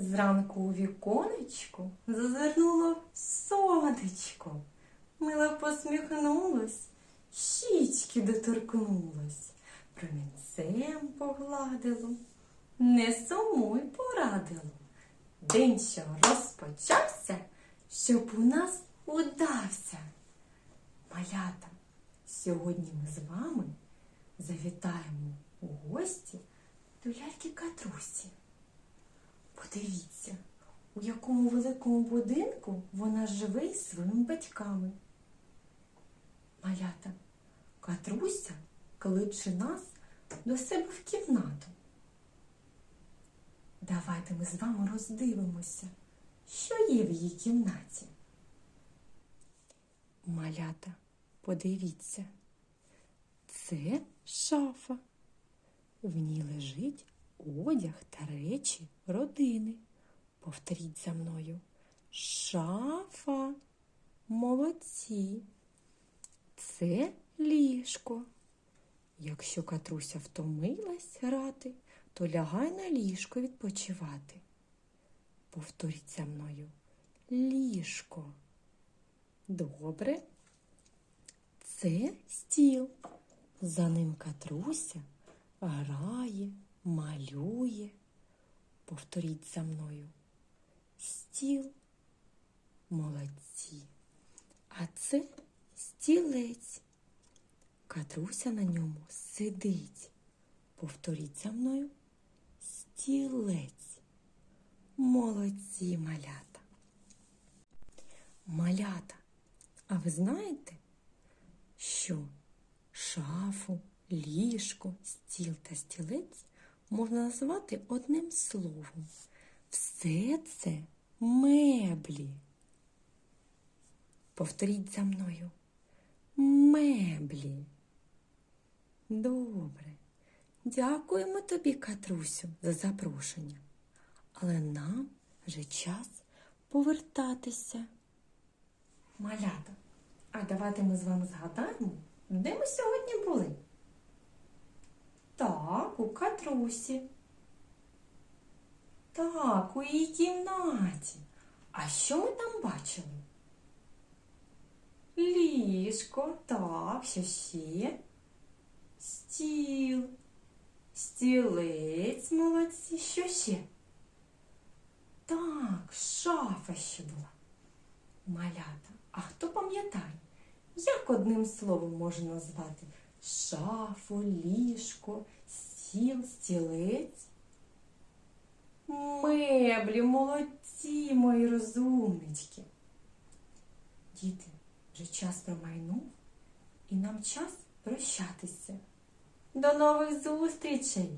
Зранку у віконечку зазирнуло сонечко. Мило посміхнулось, щічки доторкнулось, промінцем погладило, не сумуй порадило. День, що розпочався, щоб у нас удався. Малята, сьогодні ми з вами завітаємо у гості до ляльки Катрусі. Подивіться, у якому великому будинку вона живе із своїми батьками. Малята, Катруся кличе нас до себе в кімнату. Давайте ми з вами роздивимося, що є в її кімнаті. Малята, подивіться, це шафа. В ній лежить одяг та речі родини. Повторіть за мною. Шафа. Молодці. Це ліжко. Якщо Катруся втомилась грати, то лягай на ліжко відпочивати. Повторіть за мною. Ліжко. Добре. Це стіл. За ним Катруся грає, малює. Повторіть за мною. Стіл. Молодці. А це стілець. Катруся на ньому сидить. Повторіть за мною. Стілець. Молодці малята. Малята. А ви знаєте, що шафу, ліжко, стіл та стілець можна назвати одним словом. Все це меблі. Повторіть за мною. Меблі. Добре. Дякуємо тобі, Катрусю, за запрошення. Але нам вже час повертатися. Малята, а давайте ми з вами згадаємо, де ми сьогодні були. У Катрусі. Так, у її кімнаті. А що ми там бачили? Ліжко, так, що ще? Стіл, стілець, молодці, що ще? Так, шафа ще була. Малята, а хто пам'ятає, як одним словом можна назвати шафу, ліжко, стіл, стілець? Меблі, молодці, мої розумнички. Діти, вже час промайнув, і нам час прощатися. До нових зустрічей!